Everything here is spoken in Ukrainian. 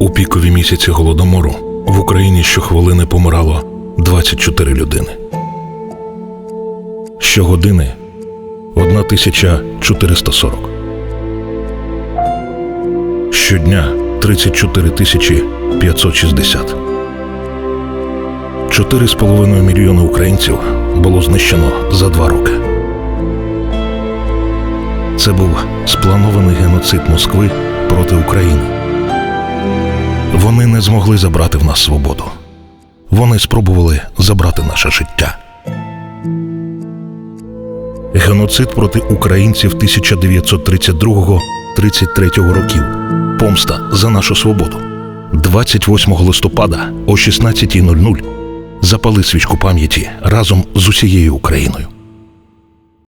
У пікові місяці голодомору в Україні щохвилини помирало 24 людини. Щогодини 1440. Щодня 34 тисячі 560. 4,5 мільйони українців було знищено за два роки. Це був спланований геноцид Москви проти України. Змогли забрати в нас свободу. Вони спробували забрати наше життя. Геноцид проти українців 1932-33 років. Помста за нашу свободу. 28 листопада о 16.00 запали свічку пам'яті разом з усією Україною.